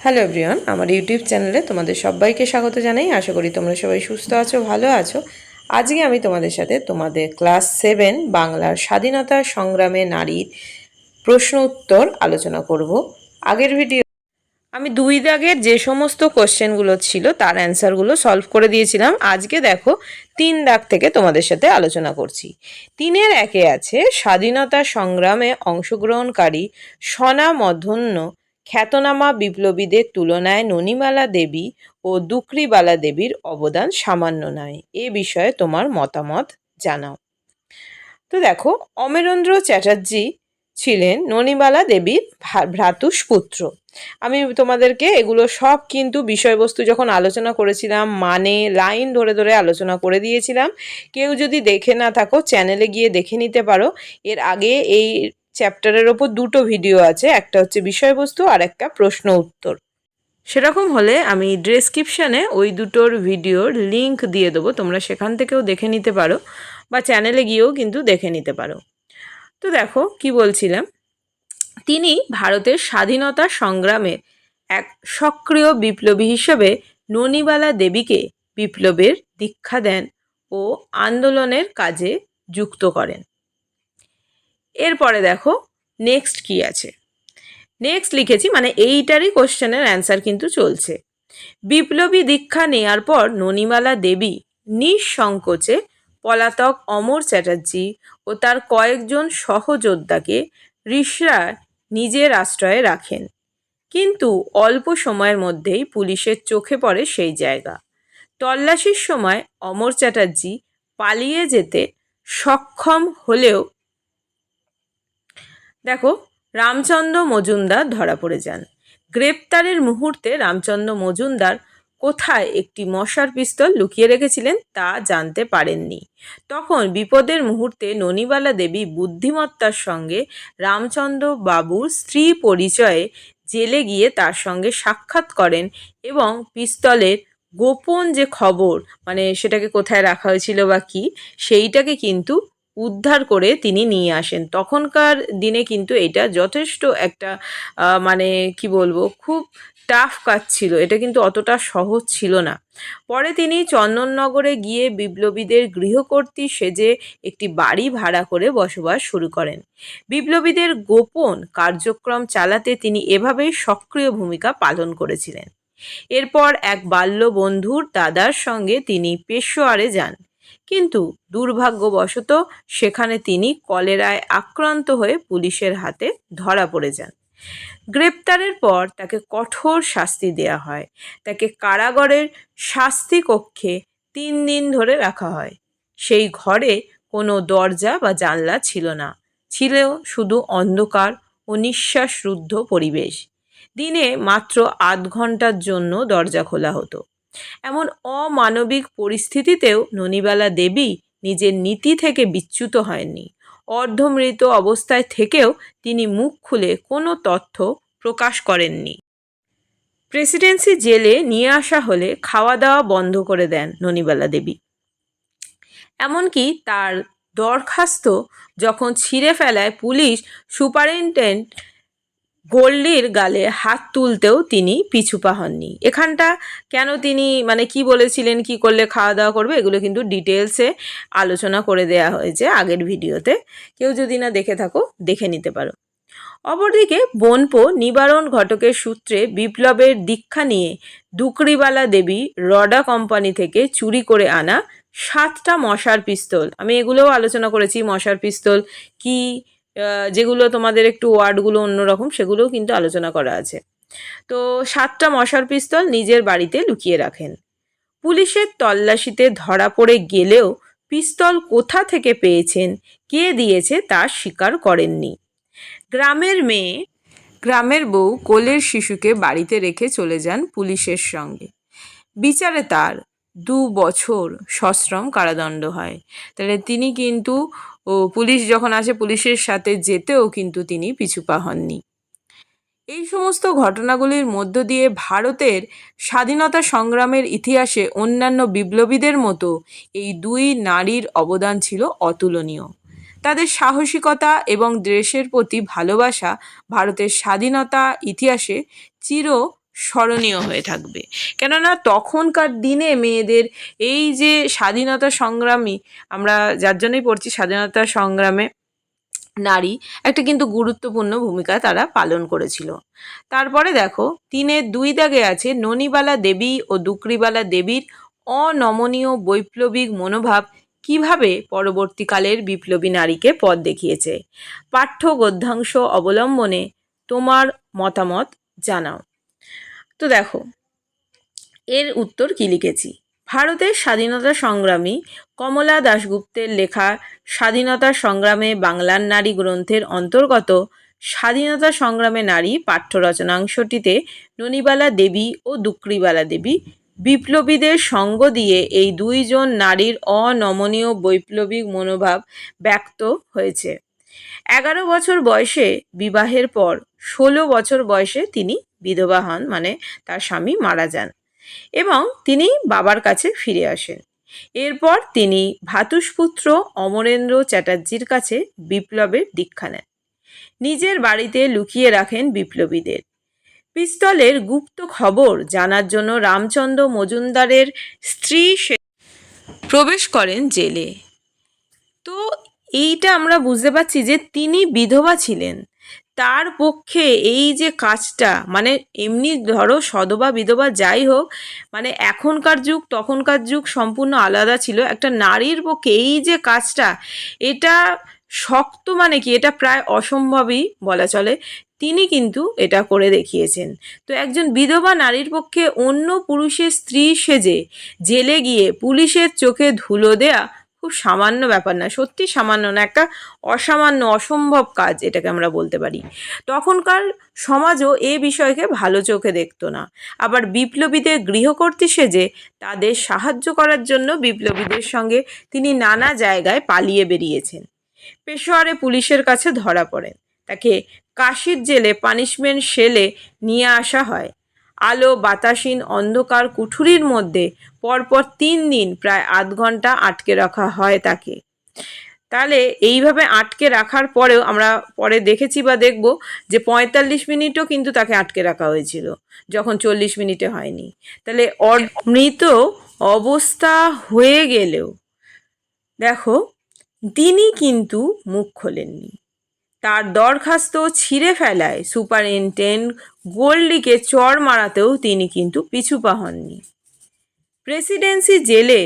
Hello everyone আমার YouTube চ্যানেলে তোমাদের সবাইকে স্বাগত জানাই। আশা করি তোমরা সবাই সুস্থ আছো, ভালো আছো। আজকে আমি তোমাদের সাথে তোমাদের ক্লাস সেভেন বাংলার স্বাধীনতা সংগ্রামে নারীর প্রশ্ন উত্তর আলোচনা করব। আগের ভিডিও আমি দুই দাগের যে সমস্ত কোশ্চেনগুলো ছিল, তার অ্যান্সারগুলো সলভ করে দিয়েছিলাম। আজকে দেখো, তিন দাগ থেকে তোমাদের সাথে আলোচনা করছি। তিনের একে আছে স্বাধীনতা সংগ্রামে অংশগ্রহণকারী স্বনামধন্য খ্যাতনামা বিপ্লবীদের তুলনায় ননিমালা দেবী ও দুকরিবালা দেবীর অবদান সামান্য নয়। এ বিষয়ে তোমার মতামত জানাও। তো দেখো, অমরেন্দ্র চ্যাটার্জি ছিলেন ননিবালা দেবীর ভ্রা- ভ্রাতুষ্পুত্র আমি তোমাদেরকে এগুলো সব কিন্তু বিষয়বস্তু যখন আলোচনা করেছিলাম মানে লাইন ধরে ধরে আলোচনা করে দিয়েছিলাম। কেউ যদি দেখে না থাকো, চ্যানেলে গিয়ে দেখে নিতে পারো। এর আগে এই চ্যাপ্টারের ওপর দুটো ভিডিও আছে, একটা হচ্ছে বিষয়বস্তু আর একটা প্রশ্ন উত্তর। সেরকম হলে আমি ডেসক্রিপশানে ওই দুটোর ভিডিওর লিংক দিয়ে দেবো, তোমরা সেখান থেকেও দেখে নিতে পারো বা চ্যানেলে গিয়েও কিন্তু দেখে নিতে পারো। তো দেখো, কি বলছিলাম? তিনি ভারতের স্বাধীনতা সংগ্রামে এক সক্রিয় বিপ্লবী হিসেবে ননিবালা দেবীকে বিপ্লবের দীক্ষা দেন ও আন্দোলনের কাজে যুক্ত করেন। এরপরে দেখো নেক্সট কি আছে? নেক্সট লিখেছি মানে এইটারই কোশ্চেনের অ্যান্সার কিন্তু চলছে। বিপ্লবী দীক্ষা নেয়ার পর ননিমালা দেবী নিঃসংকোচে পলাতক অমর চ্যাটার্জি ও তার কয়েকজন সহযোদ্ধাকে ঋষরা নিজের আশ্রয়ে রাখেন। কিন্তু অল্প সময়ের মধ্যেই পুলিশের চোখে পড়ে সেই জায়গা। তল্লাশির সময় অমর চ্যাটার্জি পালিয়ে যেতে সক্ষম হলেও দেখো, রামচন্দ্র মজুমদার ধরা পড়ে যান। গ্রেপ্তারের মুহূর্তে রামচন্দ্র মজুমদার কোথায় একটি মশার পিস্তল লুকিয়ে রেখেছিলেন তা জানতে পারেননি। তখন বিপদের মুহূর্তে ননিবালা দেবী বুদ্ধিমত্তার সঙ্গে রামচন্দ্র বাবুর স্ত্রী পরিচয়ে জেলে গিয়ে তার সঙ্গে সাক্ষাৎ করেন এবং পিস্তলের গোপন যে খবর মানে সেটাকে কোথায় রাখা হয়েছিল বা কি, সেইটাকে কিন্তু উদ্ধার করে তিনি নিয়ে আসেন। তখনকার দিনে কিন্তু এটা যথেষ্ট একটা মানে কি বলব, খুব টাফ কাজ ছিল। এটা কিন্তু অতটা সহজ ছিল না। পরে তিনি চন্দননগরে গিয়ে বিপ্লবীদের গৃহকর্ত্রী সেজে একটি বাড়ি ভাড়া করে বসবাস শুরু করেন। বিপ্লবীদের গোপন কার্যক্রম চালাতে তিনি এভাবেই সক্রিয় ভূমিকা পালন করেছিলেন। এরপর এক বাল্য বন্ধুর দাদার সঙ্গে তিনি পেশোয়ারে যান। কিন্তু দুর্ভাগ্যবশত সেখানে তিনি কলেরায় আক্রান্ত হয়ে পুলিশের হাতে ধরা পড়ে যান। গ্রেপ্তারের পর তাকে কঠোর শাস্তি দেয়া হয়। তাকে কারাগারের শাস্তি কক্ষে তিন দিন ধরে রাখা হয়। সেই ঘরে কোনো দরজা বা জানলা ছিল না। ছিল শুধু অন্ধকার ও নিঃশ্বাসরুদ্ধ পরিবেশ। দিনে মাত্র আধ ঘণ্টার জন্য দরজা খোলা হতো। এমন অমানবিক পরিস্থিতিতেও ননিবালা দেবী নিজের নীতি থেকে বিচ্যুত হয়নি। অর্ধমৃত অবস্থায় থেকেও তিনি মুখ খুলে কোনো তথ্য প্রকাশ করেননি। প্রেসিডেন্সি জেলে নিয়ে আসা হলে খাওয়া দাওয়া বন্ধ করে দেন ননিবালা দেবী। এমনকি তার দরখাস্ত যখন ছিঁড়ে ফেলায় পুলিশ সুপারিনটেন্ডেন্ট গোল্ডির গালে হাত তুলতেও তিনি পিছুপা হননি। এখানটা কেন তিনি মানে কি বলেছিলেন, কি করলে খাওয়া দাওয়া করবে, এগুলো কিন্তু ডিটেলসে আলোচনা করে দেয়া হয়েছে আগের ভিডিওতে। কেউ যদি না দেখে থাকো, দেখে নিতে পারো। অপরদিকে বনপো নিবারণ ঘটকের সূত্রে বিপ্লবের দীক্ষা নিয়ে দুকরিবালা দেবী রডা কোম্পানি থেকে চুরি করে আনা সাতটা মশার পিস্তল। আমি এগুলোও আলোচনা করেছি, মশার পিস্তল, কি যেগুলো তোমাদের একটু ওয়ার্ডগুলো অন্যরকম, সেগুলোও কিন্তু আলোচনা করা আছে। তো সাতটা মশার পিস্তল নিজের বাড়িতে লুকিয়ে রাখেন। পুলিশের তল্লাশিতে ধরা পড়ে গেলেও পিস্তল কোথা থেকে পেয়েছেন, কে দিয়েছে তা স্বীকার করেননি। গ্রামের মেয়ে, গ্রামের বউ কোলের শিশুকে বাড়িতে রেখে চলে যান পুলিশের সঙ্গে। বিচারে তার দু বছর সশ্রম কারাদণ্ড হয়। তাহলে তিনি কিন্তু ও পুলিশ যখন আসে, পুলিশের সাথে যেতেও কিন্তু তিনি পিছুপা হননি এই সমস্ত ঘটনাগুলির মধ্য দিয়ে ভারতের স্বাধীনতা সংগ্রামের ইতিহাসে অন্যান্য বিপ্লবীদের মতো এই দুই নারীর অবদান ছিল অতুলনীয়। তাদের সাহসিকতা এবং দেশের প্রতি ভালোবাসা ভারতের স্বাধীনতা ইতিহাসে চির স্মরণীয় হয়ে থাকবে। কেননা তখনকার দিনে মেয়েদের এই যে স্বাধীনতা সংগ্রামী, আমরা যার জন্যই পড়ছি স্বাধীনতা সংগ্রামে নারী, একটা কিন্তু গুরুত্বপূর্ণ ভূমিকা তারা পালন করেছিল। তারপরে দেখো তিনের দুই দাগে আছে ননিবালা দেবী ও দুকরিবালা দেবীর অনমনীয় বৈপ্লবিক মনোভাব কীভাবে পরবর্তীকালের বিপ্লবী নারীকে পথ দেখিয়েছে। পাঠ্য গদ্যাংশ অবলম্বনে তোমার মতামত জানাও। তো দেখো, এর উত্তর কি লিখেছি? ভারতের স্বাধীনতা সংগ্রামী কমলা দাশগুপ্তের লেখা স্বাধীনতা সংগ্রামে বাংলার নারী গ্রন্থের অন্তর্গত স্বাধীনতা সংগ্রামে নারী পাঠ্য রচনাংশটিতে ননিবালা দেবী ও দুকরিবালা দেবী বিপ্লবীদের সঙ্গ দিয়ে এই দুইজন নারীর অনমনীয় বৈপ্লবিক মনোভাব ব্যক্ত হয়েছে। এগারো বছর বয়সে বিবাহের পর ষোলো বছর বয়সে তিনি বিধবা হন মানে তার স্বামী মারা যান এবং তিনি বাবার কাছে ফিরে আসেন। এরপর তিনি ভাতুষপুত্র অমরেন্দ্র চ্যাটার্জির কাছে বিপ্লবের দীক্ষা নেন। নিজের বাড়িতে লুকিয়ে রাখেন বিপ্লবীদের। পিস্তলের গুপ্ত খবর জানার জন্য রামচন্দ্র মজুমদারের স্ত্রী প্রবেশ করেন জেলে। তো এইটা আমরা বুঝতে পারছি যে তিনি বিধবা ছিলেন। তার পক্ষে এই যে কাজটা মানে এমনি ধরো সধবা বিধবা যাই হোক মানে এখনকার যুগ, তখনকার যুগ সম্পূর্ণ আলাদা ছিল। একটা নারীর পক্ষে এই যে কাজটা, এটা শক্ত মানে কি, এটা প্রায় অসম্ভবই বলা চলে। তিনি কিন্তু এটা করে দেখিয়েছেন। তো একজন বিধবা নারীর পক্ষে অন্য পুরুষের স্ত্রী সেজে জেলে গিয়ে পুলিশের চোখে ধুলো দেয়া খুব সামান্য ব্যাপার না সত্যি সামান্য না, একটা অসামান্য, অসম্ভব কাজ এটাকে আমরা বলতে পারি। তখনকার সমাজও এ বিষয়কে ভালো চোখে দেখতো না। আবার বিপ্লবীদের গৃহকর্ত্রী সেজে তাদের সাহায্য করার জন্য বিপ্লবীদের সঙ্গে তিনি নানা জায়গায় পালিয়ে বেরিয়েছেন। পেশোয়ারে পুলিশের কাছে ধরা পড়েন। তাকে কাশির জেলে পানিশমেন্ট সেলে নিয়ে আসা হয়। আলো বাতাসীন অন্ধকার কুঠুরির মধ্যে পরপর তিন দিন প্রায় আধ ঘণ্টা আটকে রাখা হয় তাকে। তাহলে এইভাবে আটকে রাখার পরেও আমরা পরে দেখেছি বা দেখব যে পঁয়তাল্লিশ মিনিটও কিন্তু তাকে আটকে রাখা হয়েছিল, যখন চল্লিশ মিনিটে হয়নি। তাহলে মৃত অবস্থা হয়ে গেলেও, দেখো, তিনি কিন্তু মুখ খোলেননি। তার দরখাস্ত ছিঁড়ে ফেলায় সুপারিনটেন্ডেন্ট গোল্ডিকে চর মারাতেও তিনি কিন্তু পিছু পা হননি। প্রেসিডেন্সি জেলে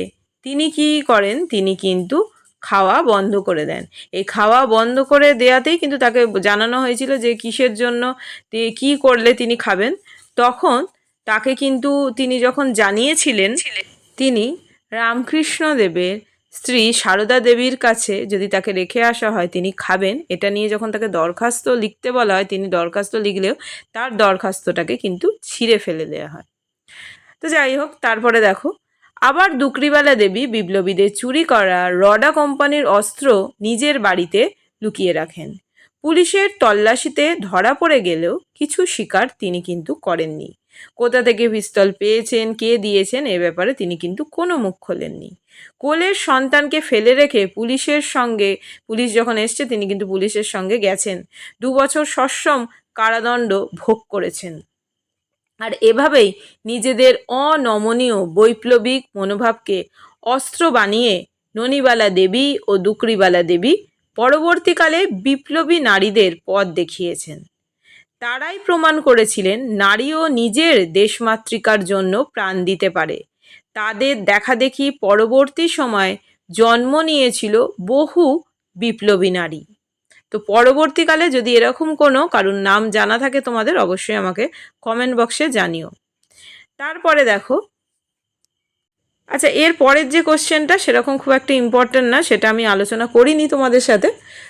তিনি কি করেন? তিনি কিন্তু খাওয়া বন্ধ করে দেন। এই খাওয়া বন্ধ করে দেয়াতেই কিন্তু তাকে জানানো হয়েছিল যে কিসের জন্য কি করলে তিনি খাবেন। তখন তাকে কিন্তু তিনি যখন জানিয়েছিলেন তিনি রামকৃষ্ণ দেবের স্ত্রী সারদা দেবীর কাছে যদি তাকে রেখে আসা হয়, তিনি খাবেন। এটা নিয়ে যখন তাকে দরখাস্ত লিখতে বলা হয়, তিনি দরখাস্ত লিখলেও তার দরখাস্তটাকে কিন্তু ছিঁড়ে ফেলে দেওয়া হয়। তো যাই হোক, তারপরে দেখো, আবার দুকরিবালা দেবী বিপ্লবীদের চুরি করা রডা কোম্পানির অস্ত্র নিজের বাড়িতে লুকিয়ে রাখেন। পুলিশের তল্লাশিতে ধরা পড়ে গেলেও কিছু শিকার তিনি কিন্তু করেননি। কোথা থেকে পিস্তল পেয়েছেন, কে দিয়েছেন, এ ব্যাপারে তিনি কিন্তু কোনো মুখ খোলেননি। কোলের সন্তানকে ফেলে রেখে পুলিশের সঙ্গে, পুলিশ যখন এসছে, তিনি কিন্তু পুলিশের সঙ্গে গেছেন। দু বছর সশ্রম কারাদণ্ড ভোগ করেছেন। আর এভাবেই নিজেদের অনমনীয়, বৈপ্লবিক মনোভাবকে অস্ত্র বানিয়ে ননিবালা দেবী ও দুকরিবালা দেবী পরবর্তীকালে বিপ্লবী নারীদের পথ দেখিয়েছেন। তারাই প্রমাণ করেছিলেন নারীও নিজের দেশমাতৃকার জন্য প্রাণ দিতে পারে। তাদের দেখাদেখি পরবর্তী সময় জন্ম নিয়েছিল বহু বিপ্লবী নারী। তো পরবর্তীকালে যদি এরকম কোনো কারুর নাম জানা থাকে তোমাদের, অবশ্যই আমাকে কমেন্ট বক্সে জানিও। তারপরে দেখো আচ্ছা এর পরের যে কোশ্চেনটা সেরকম খুব একটা ইম্পর্টেন্ট না, সেটা আমি আলোচনা করিনি তোমাদের সাথে।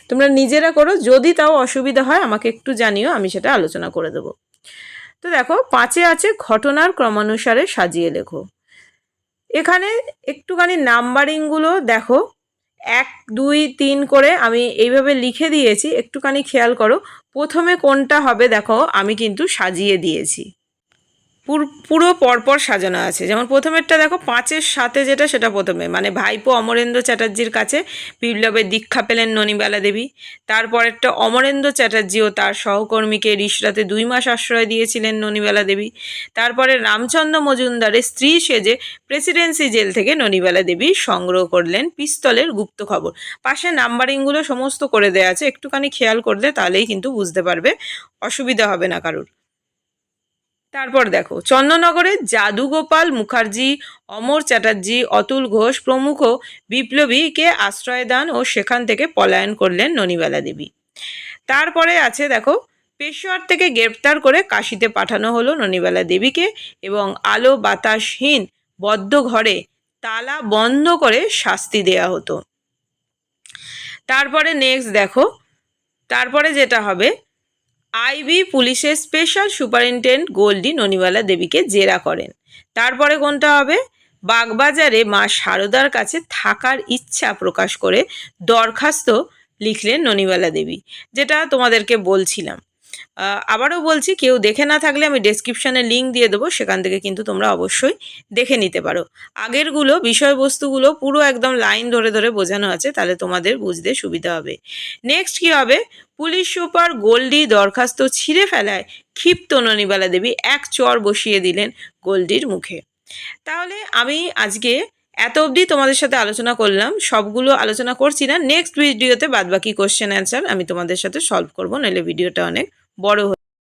তোমরা নিজেরা করো, যদি তাও অসুবিধা হয় আমাকে একটু জানিও, আমি সেটা আলোচনা করে দেবো। তো দেখো, পাঁচে আছে ঘটনার ক্রমানুসারে সাজিয়ে লেখো। এখানে একটুখানি নাম্বারিংগুলো দেখো। এক, দুই, তিন করে আমি এইভাবে লিখে দিয়েছি, একটুখানি খেয়াল করো। প্রথমে কোনটা হবে দেখো, আমি কিন্তু সাজিয়ে দিয়েছি। পুর- পুরো পরপর সাজানো আছে। যেমন প্রথমেরটা দেখো, পাঁচের সাথে যেটা, সেটা প্রথমে। মানে ভাইপো অমরেন্দ্র চ্যাটার্জির কাছে, বিপ্লবের দীক্ষা পেলেন ননিবালা দেবী। তারপরেরটা অমরেন্দ্র চ্যাটার্জি ও তার সহকর্মীকে রিসরাতে দুই মাস আশ্রয় দিয়েছিলেন ননিবালা দেবী। তারপরে রামচন্দ্র মজুমদারের স্ত্রী সেজে প্রেসিডেন্সি জেল থেকে ননিবালা দেবী সংগ্রহ করলেন পিস্তলের গুপ্ত খবর। পাশে নাম্বারিংগুলো সমস্ত করে দেওয়া আছে। একটুখানি খেয়াল করলে তাহলেই কিন্তু বুঝতে পারবে, অসুবিধা হবে না কারোর। তারপর দেখো, চন্দননগরে জাদুগোপাল মুখার্জি, অমর চ্যাটার্জি, অতুল ঘোষ প্রমুখ বিপ্লবীকে আশ্রয় দান ও সেখান থেকে পলায়ন করলেন ননিবালা দেবী। তারপরে আছে দেখো, পেশোয়ার থেকে গ্রেপ্তার করে কাশিতে পাঠানো হলো ননিবালা দেবীকে এবং আলো বাতাসহীন বদ্ধ ঘরে তালা বন্ধ করে শাস্তি দেয়া হতো। তারপরে নেক্সট দেখো, তারপরে যেটা হবে আইবি পুলিশের স্পেশাল সুপারিনটেন্ডেন্ট গোল্ডি ননিওয়ালা দেবীকে জেরা করেন। তারপরে কোনটা হবে? বাগবাজারে মা সারদার কাছে থাকার ইচ্ছা প্রকাশ করে দরখাস্ত লিখলেন ননিওয়ালা দেবী, যেটা তোমাদেরকে বলছিলাম। আবারও বলছি, কেউ দেখে না থাকলে আমি ডেসক্রিপশানে লিঙ্ক দিয়ে দেবো, সেখান থেকে কিন্তু তোমরা অবশ্যই দেখে নিতে পারো। আগেরগুলো বিষয়বস্তুগুলো পুরো একদম লাইন ধরে ধরে বোঝানো আছে, তাহলে তোমাদের বুঝতে সুবিধা হবে। নেক্সট কি হবে? পুলিশ সুপার গোল্ডি দরখাস্ত ছিঁড়ে ফেলায় ক্ষিপ্ত ননিবালা দেবী এক চর বসিয়ে দিলেন গোল্ডির মুখে। তাহলে আমি আজকে এত অবধি তোমাদের সাথে আলোচনা করলাম, সবগুলো আলোচনা করছি না। নেক্সট ভিডিওতে বাদবাকি কোশ্চেন অ্যান্সার আমি তোমাদের সাথে সলভ করব নাহলে ভিডিওটা অনেক বড়